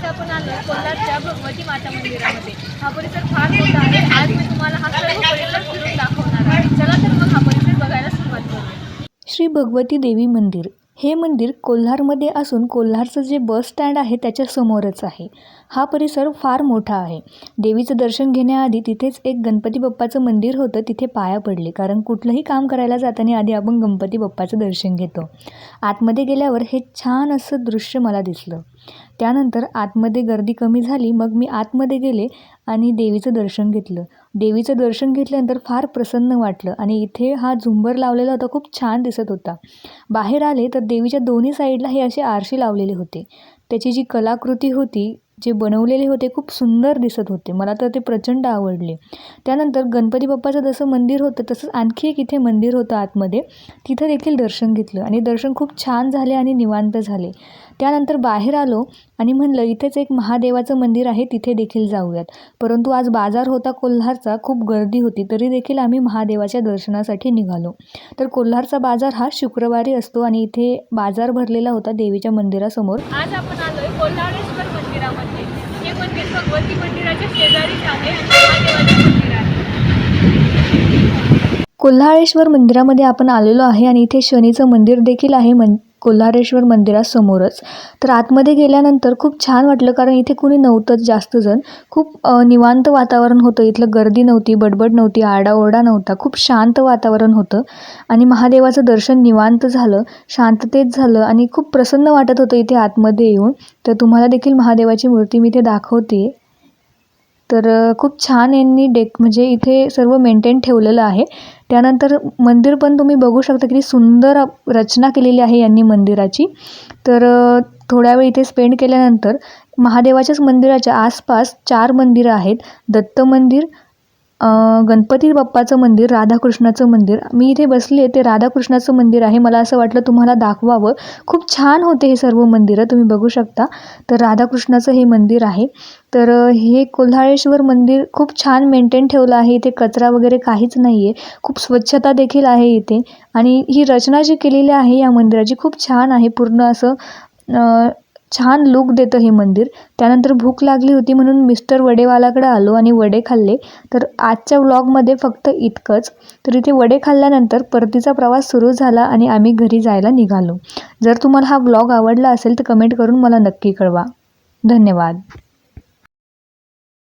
आज आपण आलो कोल्हारच्या भगवती माता मंदिरामध्ये. हा परिसर फार मोठा आहे. आज मी तुम्हाला हा सर्व परिसर फिरून दाखवणार आहे. चला तर मग हा परिसर बघायला सुरुवात करूया. श्री भगवती देवी मंदिर. हे मंदिर कोल्हारमध्ये असून कोल्हारचं जे बस स्टँड आहे त्याच्या समोरच आहे. हा परिसर फार मोठा आहे. देवीचं दर्शन घेण्याआधी तिथेच एक गणपती बाप्पाचं मंदिर होतं. तिथे पाया पडले. कारण कुठलंही काम करायला जाताना आधी आपण गणपती बाप्पाचं दर्शन घेतो. आतमध्ये गेल्यावर हे छान असं दृश्य मला दिसलं. त्यानंतर आतमध्ये गर्दी कमी झाली मग मी आतमध्ये गेले आणि देवीचं दर्शन घेतलं. देवीचं दर्शन घेतल्यानंतर फार प्रसन्न वाटलं आणि इथे हा झुंबर लावलेला होता खूप छान दिसत होता. बाहेर आले तर देवीच्या दोन्ही साईडला हे असे आरसे लावलेले होते. त्याची जी कलाकृती होती जे बनवलेले होते खूप सुंदर दिसत होते. मला तर ते प्रचंड आवडले. त्यानंतर गणपती बाप्पाचं जसं मंदिर होतं तसंच आणखी एक इथे मंदिर होतं आतमध्ये. तिथं देखील दर्शन घेतलं आणि दर्शन खूप छान झाले आणि निवांत झाले. त्यानंतर बाहेर आलो आणि म्हणलं इथेच एक महादेवाचं मंदिर आहे तिथे देखील जाऊयात. परंतु आज बाजार होता कोल्हारचा खूप गर्दी होती तरी देखील आम्ही महादेवाच्या दर्शनासाठी निघालो. तर कोल्हारचा बाजार हा शुक्रवारी असतो आणि इथे बाजार भरलेला होता देवीच्या मंदिरासमोर. आज आपण आलोय कोल्हारेश्वर मंदिरामध्ये. हे मंदिर भगवती मंदिराच्या शेजारीच आहे. आणि महादेवाचे मंदिर आहे. कोल्हाळेश्वर मंदिरामध्ये आपण आलेलो आहे आणि इथे शनीचं मंदिर देखील आहे मन कोल्हारेश्वर मंदिरासमोरच. तर आतमध्ये गेल्यानंतर खूप छान वाटलं कारण इथे कुणी नव्हतंच जास्त जण. खूप निवांत वातावरण होतं. इथलं गर्दी नव्हती बडबड नव्हती आरडाओरडा नव्हता. खूप शांत वातावरण होतं. आणि महादेवाचं दर्शन निवांत झालं शांततेत झालं आणि खूप प्रसन्न वाटत होतं इथे आतमध्ये येऊन. तर तुम्हाला देखील महादेवाची मूर्ती मी इथे दाखवते. तर खूप छान यांनी डेक म्हणजे इथे सर्व मेंटेन ठेवलेलं आहे. त्यानंतर मंदिर पण तुम्ही बघू शकता किती सुंदर रचना केलेली आहे यांनी मंदिराची. तर थोड्या वेळ इथे स्पेंड केल्यानंतर महादेवाच्याच मंदिराच्या आसपास चार मंदिरं आहेत. दत्त मंदिर गणपती बाप्पाचं मंदिर राधाकृष्णाचं मंदिर. मी इथे बसले ते राधाकृष्णाचं मंदिर आहे. मला असं वाटलं तुम्हाला दाखवावं. खूप छान होते हे सर्व मंदिरं तुम्ही बघू शकता. तर राधाकृष्णाचं हे मंदिर आहे. तर हे कोल्हाळेश्वर मंदिर खूप छान मेंटेन ठेवलं आहे. इथे कचरा वगैरे काहीच नाही आहे खूप स्वच्छता देखील आहे इथे. आणि ही रचना जी केलेली आहे या मंदिराची खूप छान आहे. पूर्ण असं छान लुक देतं हे मंदिर. त्यानंतर भूक लागली होती म्हणून मिस्टर वडेवालाकडे आलो आणि वडे खाल्ले. तर आजच्या व्लॉगमध्ये फक्त इतकंच. तर इथे वडे खाल्ल्यानंतर परतीचा प्रवास सुरू झाला आणि आम्ही घरी जायला निघालो. जर तुम्हाला हा व्लॉग आवडला असेल तर कमेंट करून मला नक्की कळवा. धन्यवाद.